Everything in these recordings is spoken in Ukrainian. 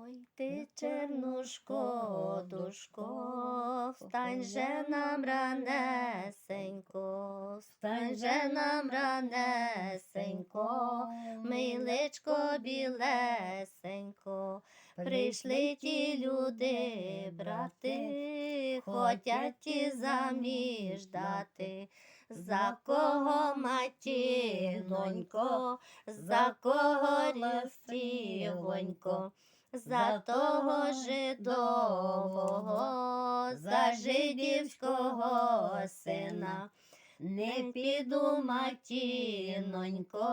Ой, ти, чернушко, душко, встань же нам ранесенько, встань же нам ранесенько, миличко білесенько, прийшли ті люди, брати, хотять ті заміж дати. За кого матінонько, за кого листівонько, за того жидового, за жидівського сина. Не піду, матінонько,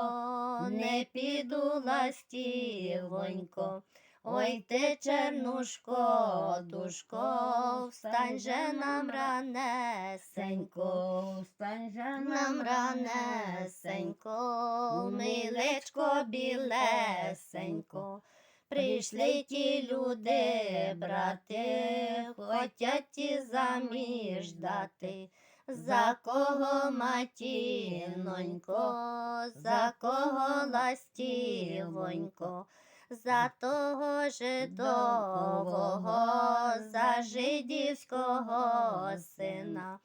не піду, ластівонько. Ой ти, чернушко, душко, встань же нам ранесенько, Встань же нам ранесенько, милечко білесенько. Прийшли ті люди, брати, хотять ті заміж дати. За кого матінонько, за кого ластівонько, за того жидового, за жидівського сина.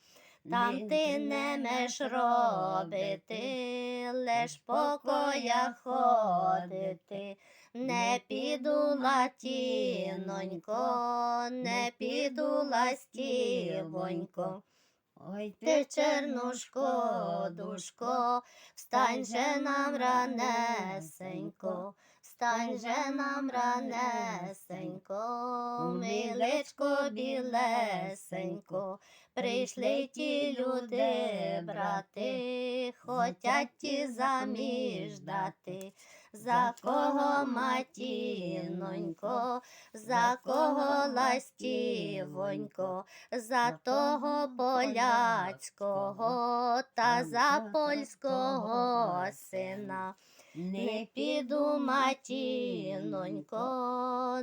Там ти не меш робити, лиш по коях ходити. Не піду латінонько, не піду ластівонько. Ой Ти, чернушко, душко, встань же нам ранесенько, встань же нам ранесенько, миличко білесенько, прийшли ті люди, брати, хотять ті заміж дати. За кого матінонько, за кого ластівонько, за того поляцького та за польського сина. Не піду, матінонько,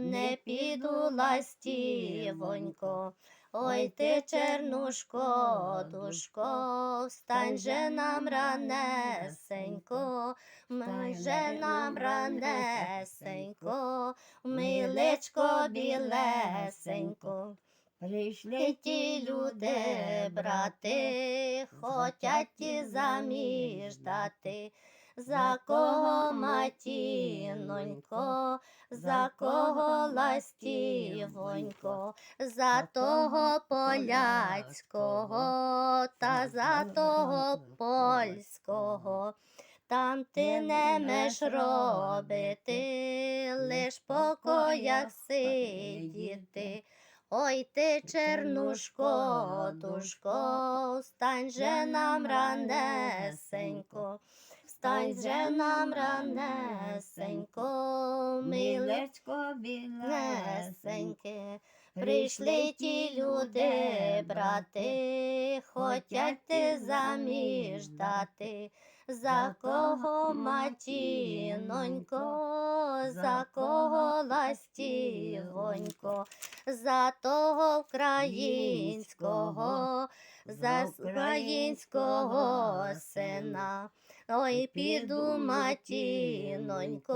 не піду, ластівонько. Ой ти, чернушко, душко, встань же нам ранесенько, ми же нам ранесенько, милечко білесенько. Прийшли Ті люди, брати, хотять ті заміж дати. За кого матінонько, за кого ластівонько, за того поляцького та за того польського. Там ти не меш робити, лиш по коях сидіти. Ой ти, чернушко, душко, встань же нам ранесенько, встань же нам ранесенько, миле Милечко білесеньке. Прийшли ті люди, брати, хотять ти заміж дати. За кого матінонько, за кого ластівонько, за того українського, за українського сина. Ой, піду, матінонько,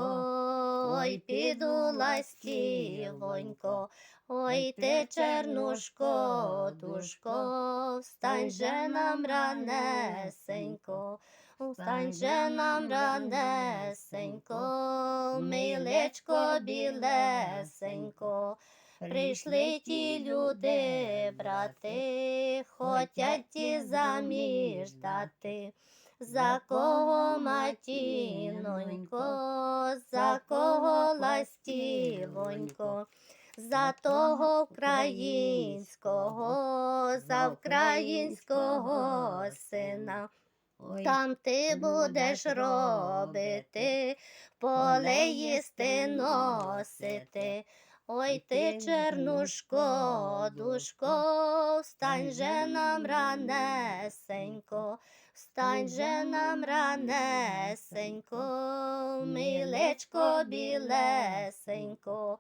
ой, піду, ластівонько, ой, ти, чернушко, душко, встань же нам ранесенько, встань же нам ранесенько, милечко білесенько. Прийшли ті люди, брати, хотять ті заміж дати. За кого матінонько, за кого ластівонько, за того українського, за українського сина. Там ти будеш робити, поле їсти носити. Ой ти, чернушко, душко, встань же нам ранесенько, встань же нам ранесенько, милечко білесенько.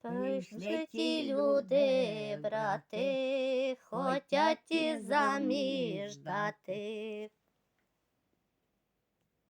Прийшли ті люди, брати, хотять ті заміж дати.